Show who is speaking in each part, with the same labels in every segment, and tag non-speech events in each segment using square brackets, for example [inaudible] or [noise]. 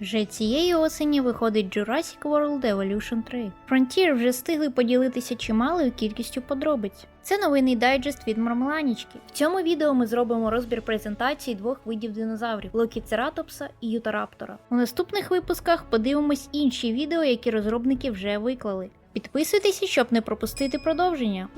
Speaker 1: Вже цієї осені виходить Jurassic World Evolution 3. Frontier вже встигли поділитися чималою кількістю подробиць. Це новинний дайджест від Мармеланічки. В цьому відео ми зробимо розбір презентації двох видів динозаврів Локіцератопса і Ютараптора. У наступних випусках подивимось інші відео, які розробники вже виклали. Підписуйтеся, щоб не пропустити продовження.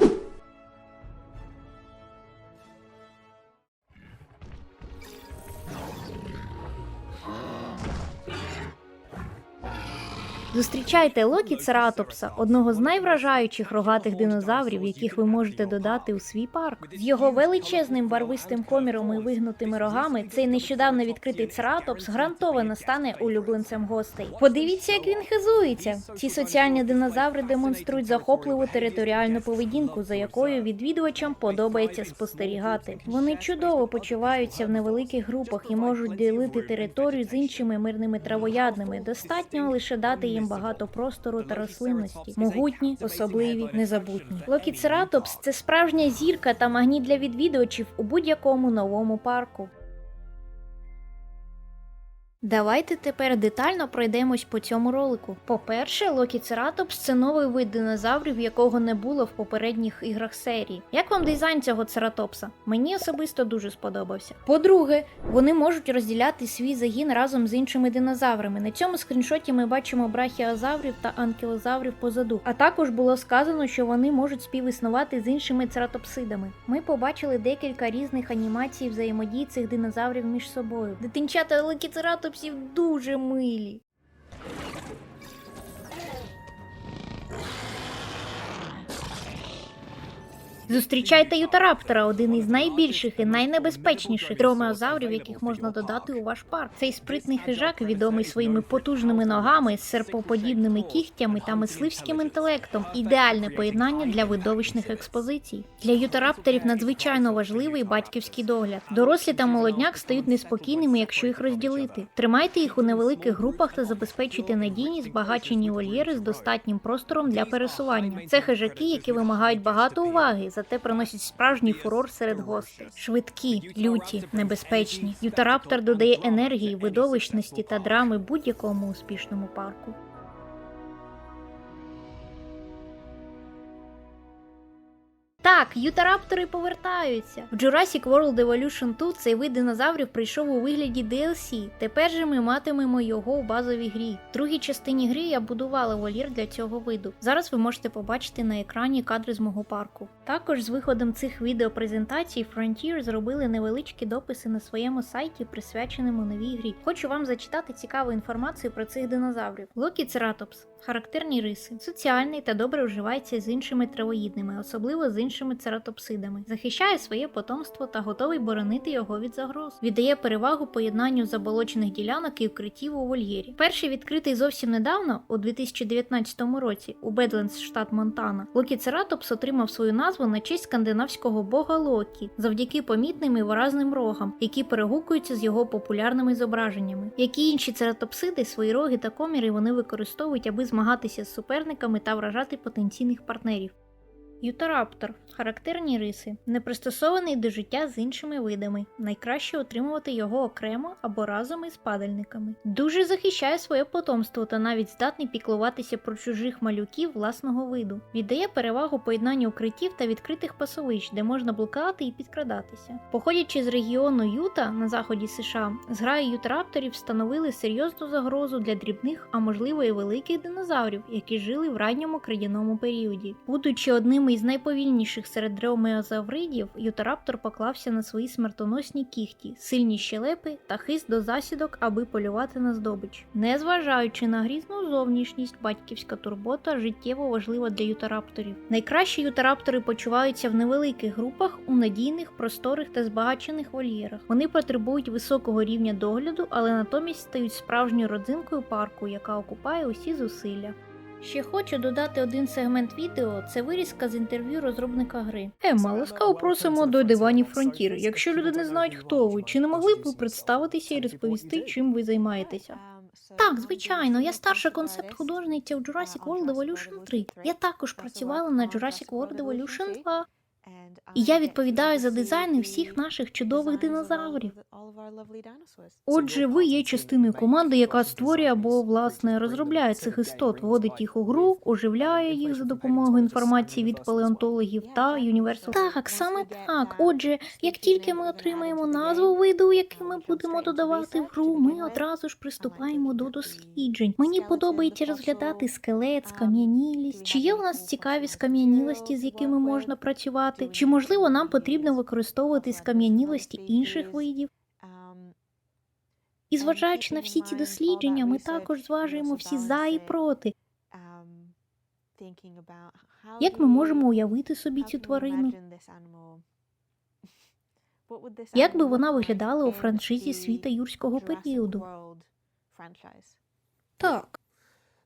Speaker 1: Зустрічайте Локі Цератопса, одного з найвражаючих рогатих динозаврів, яких ви можете додати у свій парк. З його величезним барвистим коміром і вигнутими рогами цей нещодавно відкритий цератопс гарантовано стане улюбленцем гостей. Подивіться, як він хизується. Ці соціальні динозаври демонструють захопливу територіальну поведінку, за якою відвідувачам подобається спостерігати. Вони чудово почуваються в невеликих групах і можуть ділити територію з іншими мирними травоядними. Достатньо лише дати їм багато простору та рослинності, могутні, особливі, незабутні. Локіцератопс це справжня зірка та магніт для відвідувачів у будь-якому новому парку. Давайте тепер детально пройдемось по цьому ролику. По-перше, Локіцератопс це новий вид динозаврів, якого не було в попередніх іграх серії. Як вам дизайн цього цератопса? Мені особисто дуже сподобався. По-друге, вони можуть розділяти свій загін разом з іншими динозаврами. На цьому скріншоті ми бачимо брахіозаврів та анкілозаврів позаду. А також було сказано, що вони можуть співіснувати з іншими цератопсидами. Ми побачили декілька різних анімацій взаємодії цих динозаврів між собою. Дитинчата локіцератопсів дуже милі. Зустрічайте Ютараптора, один із найбільших і найнебезпечніших дромеозаврів, яких можна додати у ваш парк. Цей спритний хижак, відомий своїми потужними ногами, серпоподібними кігтями та мисливським інтелектом, ідеальне поєднання для видовищних експозицій. Для ютарапторів надзвичайно важливий батьківський догляд. Дорослі та молодняк стають неспокійними, якщо їх розділити. Тримайте їх у невеликих групах та забезпечуйте надійні збагачені вольєри з достатнім простором для пересування. Це хижаки, які вимагають багато уваги, зате приносять справжній фурор серед гостей. Швидкі, люті, небезпечні. Ютараптор додає енергії, видовищності та драми будь-якому успішному парку. Так, ютараптори повертаються. В Jurassic World Evolution 2 цей вид динозаврів прийшов у вигляді DLC. Тепер же ми матимемо його у базовій грі. В другій частині гри я будувала вольєр для цього виду. Зараз ви можете побачити на екрані кадри з мого парку. Також з виходом цих відеопрезентацій Frontier зробили невеличкі дописи на своєму сайті, присвяченому новій грі. Хочу вам зачитати цікаву інформацію про цих динозаврів. Локі Цератопс. Характерні риси. Соціальний та добре вживається з іншими травоїдними, особливо з іншими цератопсидами. Захищає своє потомство та готовий боронити його від загроз. Віддає перевагу поєднанню заболочених ділянок і укриттів у вольєрі. Перший відкритий зовсім недавно, у 2019 році, у Бедлендс, штат Монтана. Локі Цератопс отримав свою назву на честь скандинавського бога Локі, завдяки помітним і виразним рогам, які перегукуються з його популярними зображеннями. Як і інші цератопсиди, свої роги та коміри вони використовують, аби змагатися з суперниками та вражати потенційних партнерів. Ютараптор характерні риси, не пристосований до життя з іншими видами. Найкраще отримувати його окремо або разом із падальниками. Дуже захищає своє потомство та навіть здатний піклуватися про чужих малюків власного виду. Віддає перевагу поєднанню укриттів та відкритих пасовищ, де можна блукати і підкрадатися. Походячи з регіону Юта на заході США, зграї ютарапторів становили серйозну загрозу для дрібних, а можливо і великих динозаврів, які жили в ранньому крадяному періоді. Будучи одним із найповільніших серед дреомеозавридів, ютараптор поклався на свої смертоносні кіхті, сильні щелепи та хист до засідок, аби полювати на здобич. Незважаючи на грізну зовнішність, батьківська турбота життєво важлива для ютарапторів. Найкращі ютараптори почуваються в невеликих групах у надійних, просторих та збагачених вольєрах. Вони потребують високого рівня догляду, але натомість стають справжньою родзинкою парку, яка окупає усі зусилля. Ще хочу додати один сегмент відео. Це вирізка з інтерв'ю розробника гри. Емма, ласкаво просимо до диванів Фронтір. Якщо люди не знають, хто ви, чи не могли б ви представитися і розповісти, чим ви займаєтеся? Так, звичайно, я старша концепт-художниця в Jurassic World Evolution 3. Я також працювала на Jurassic World Evolution 2. І я відповідаю за дизайни всіх наших чудових динозаврів. Отже, ви є частиною команди, яка створює або власне розробляє цих істот, вводить їх у гру, оживляє їх за допомогою інформації від палеонтологів та Universal. Так, саме так. Отже, як тільки ми отримаємо назву виду, який ми будемо додавати в гру, ми одразу ж приступаємо до досліджень. Мені подобається розглядати скелет, скам'янілість. Чи є у нас цікаві скам'янілості, з якими можна працювати? Чи можливо нам потрібно використовувати скам'янілості інших видів? І зважаючи на всі ці дослідження, ми також зважуємо всі за і проти. Як ми можемо уявити собі цю тварину? Як би вона виглядала у франшизі світа юрського періоду? Так.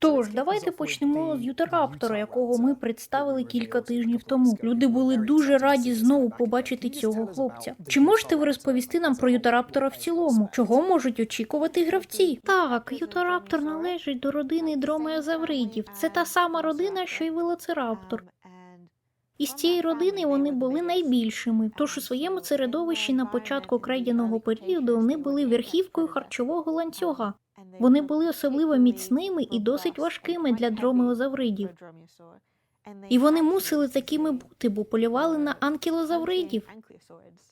Speaker 1: Тож, давайте почнемо з Ютараптора, якого ми представили кілька тижнів тому. Люди були дуже раді знову побачити цього хлопця. Чи можете ви розповісти нам про Ютараптора в цілому? Чого можуть очікувати гравці? Так, Ютараптор належить до родини дромеозавридів. Це та сама родина, що й велоцираптор. Із цієї родини вони були найбільшими, тож у своєму середовищі на початку крейдяного періоду вони були верхівкою харчового ланцюга. Вони були особливо міцними і досить важкими для дромеозавридів. І вони мусили такими бути, бо полювали на анкілозавридів.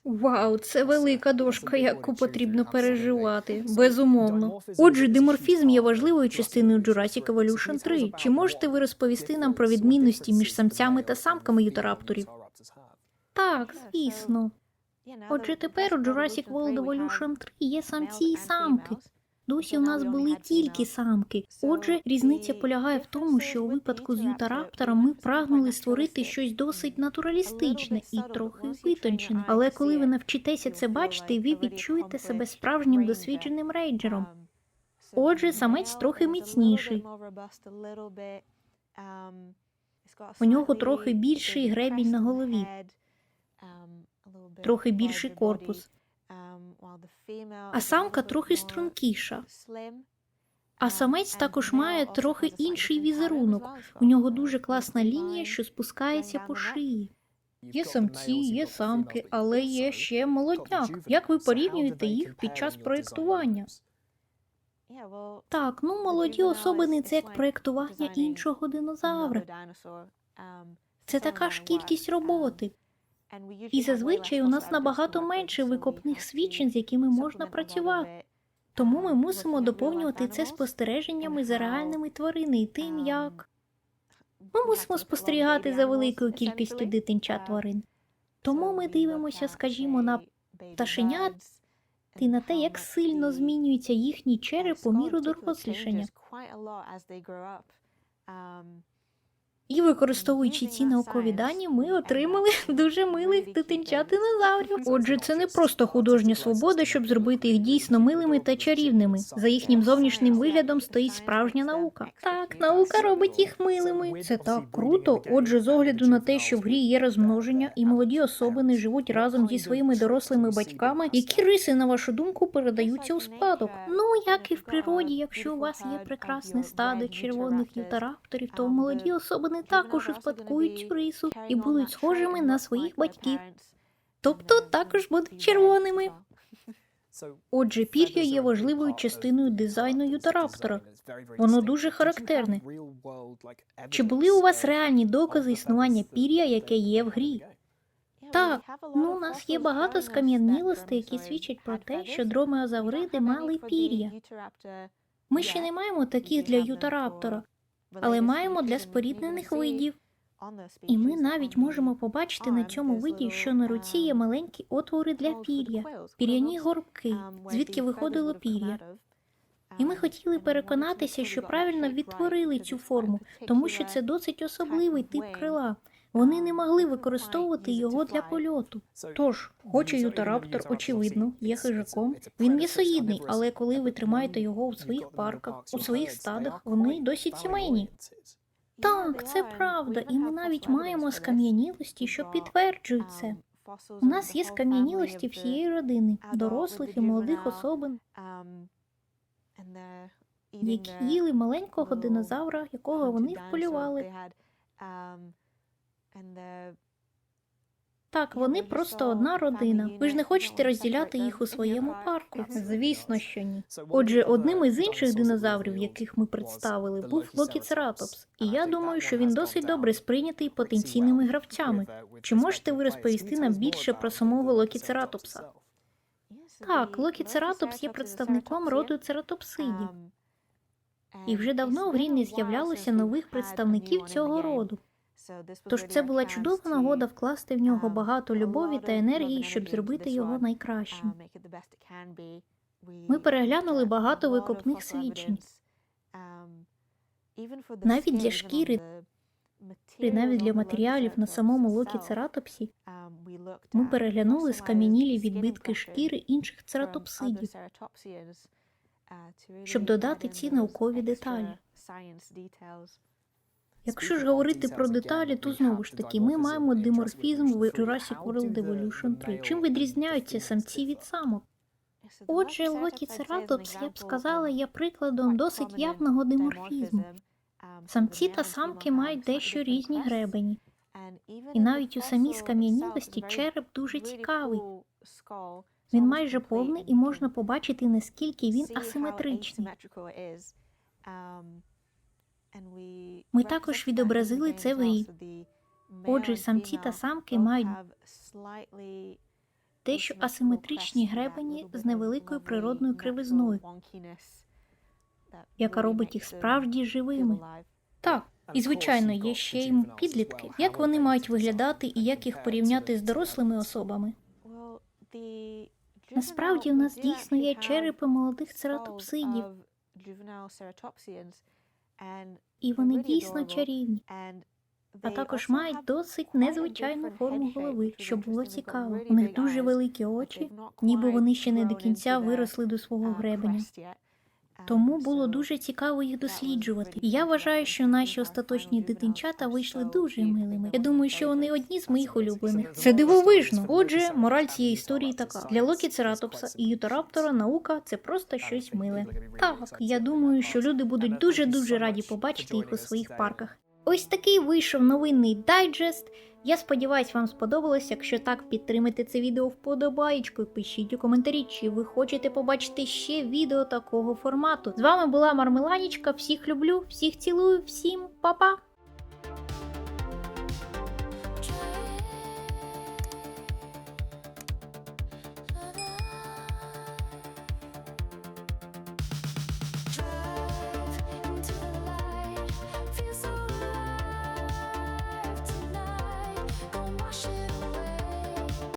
Speaker 1: Вау, це велика дошка, яку потрібно переживати. Безумовно. Отже, диморфізм є важливою частиною Jurassic Evolution 3. Чи можете ви розповісти нам про відмінності між самцями та самками ютарапторів? Так, звісно. Отже, тепер у Jurassic World Evolution 3 є самці і самки. Досі у нас були тільки самки. Отже, різниця полягає в тому, що у випадку з ютараптором ми прагнули створити щось досить натуралістичне і трохи витончене. Але коли ви навчитеся це бачити, ви відчуєте себе справжнім досвідченим рейнджером. Отже, самець трохи міцніший.
Speaker 2: У нього трохи більший гребінь на голові,
Speaker 1: трохи більший корпус,
Speaker 2: а самка трохи стрункіша.
Speaker 1: А самець також має трохи інший візерунок. У нього дуже класна лінія, що спускається по шиї. Є самці, є самки, але є ще молодняк. Як ви порівнюєте їх під час проєктування? Так, ну молоді особини це як проєктування іншого динозавра. Це така ж кількість роботи. І зазвичай у нас набагато менше викопних свідчень, з якими можна працювати. Тому ми мусимо доповнювати це спостереженнями за реальними тварини і тим, як ми мусимо спостерігати за великою кількістю дитинчат тварин. Тому ми дивимося, скажімо, на пташенят і на те, як сильно змінюється їхній череп по міру дорослішання. І використовуючи ці наукові дані, ми отримали [laughs] дуже милих дитинчат динозаврів. Отже, це не просто художня свобода, щоб зробити їх дійсно милими та чарівними. За їхнім зовнішнім виглядом стоїть справжня наука. Так, наука робить їх милими. Це так круто. Отже, з огляду на те, що в грі є розмноження, і молоді особини живуть разом зі своїми дорослими батьками, які риси, на вашу думку, передаються у спадок. Ну як і в природі, якщо у вас є прекрасне стадо червоних ютарапторів, то молоді особини також успадкують цю рису і будуть схожими на своїх батьків, тобто також будуть червоними. Отже, пір'я є важливою частиною дизайну ютараптора. Воно дуже характерне. Чи були у вас реальні докази існування пір'я, яке є в грі? Так, ну у нас є багато скам'янілостей, які свідчать про те, що дромеозавриди мали пір'я. Ми ще не маємо таких для ютараптора, але маємо для споріднених видів. І ми навіть можемо побачити на цьому виді, що на руці є маленькі отвори для пір'я, пір'яні горбки, звідки виходило пір'я. І ми хотіли переконатися, що правильно відтворили цю форму, тому що це досить особливий тип крила. Вони не могли використовувати його для польоту. Тож, хоч і ютараптор, очевидно, є хижаком. Він м'ясоїдний, але коли ви тримаєте його у своїх парках, у своїх стадах, вони досить сімейні. Так, це правда, і ми навіть маємо скам'янілості, що підтверджують це. У нас є скам'янілості всієї родини, дорослих і молодих особин, які їли маленького динозавра, якого вони вполювали. Так, вони просто одна родина. Ви ж не хочете розділяти їх у своєму парку. Звісно, що ні. Отже, одним із інших динозаврів, яких ми представили, був Локіцератопс, і я думаю, що він досить добре сприйнятий потенційними гравцями. Чи можете ви розповісти нам більше про самого Локіцератопса?
Speaker 2: Так, Локіцератопс є представником роду
Speaker 1: цератопсидів, і вже давно в грі не з'являлося нових представників цього роду. Тож це була чудова нагода вкласти в нього багато любові та енергії, щоб зробити його найкращим.
Speaker 2: Ми переглянули багато викопних свідчень.
Speaker 1: Навіть для шкіри, І навіть для матеріалів на самому Локі Цератопсі ми переглянули скам'янілі відбитки шкіри інших цератопсидів,
Speaker 2: щоб додати ці наукові деталі.
Speaker 1: Якщо ж говорити про деталі, то знову ж таки ми маємо диморфізм в Jurassic World Evolution 3. Чим відрізняються самці від самок? Отже, Локі Цератопс, я б сказала, є прикладом досить явного диморфізму. Самці та самки мають дещо різні гребені,
Speaker 2: І навіть у самій скам'янілості череп дуже цікавий. Він майже повний і можна
Speaker 1: побачити, наскільки він асиметричний.
Speaker 2: Ми також відобразили це в грі.
Speaker 1: Отже, самці та самки мають дещо асиметричні гребені з невеликою природною кривизною, яка робить їх справді живими. Так, і звичайно, є ще й підлітки. Як вони мають виглядати і як їх порівняти з дорослими особами?
Speaker 2: Насправді в нас дійсно є черепи молодих цератопсидів,
Speaker 1: І вони дійсно чарівні, а також мають досить незвичайну форму голови, що було цікаво. У них дуже великі очі, ніби вони ще не до кінця виросли до свого гребеня. Тому було дуже цікаво їх досліджувати. І я вважаю, що наші остаточні дитинчата вийшли дуже милими. Я думаю, що вони одні з моїх улюблених. Це дивовижно. Отже, мораль цієї історії така: для Локі Цератопса і ютораптора наука це просто щось миле. Так, я думаю, що люди будуть дуже дуже раді побачити їх у своїх парках. Ось такий вийшов новинний дайджест. Я сподіваюся, вам сподобалось. Якщо так, підтримайте це відео вподобаєчкою, пишіть у коментарі, чи ви хочете побачити ще відео такого формату. З вами була Мармеланічка, Всіх люблю, всіх цілую, всім па-па!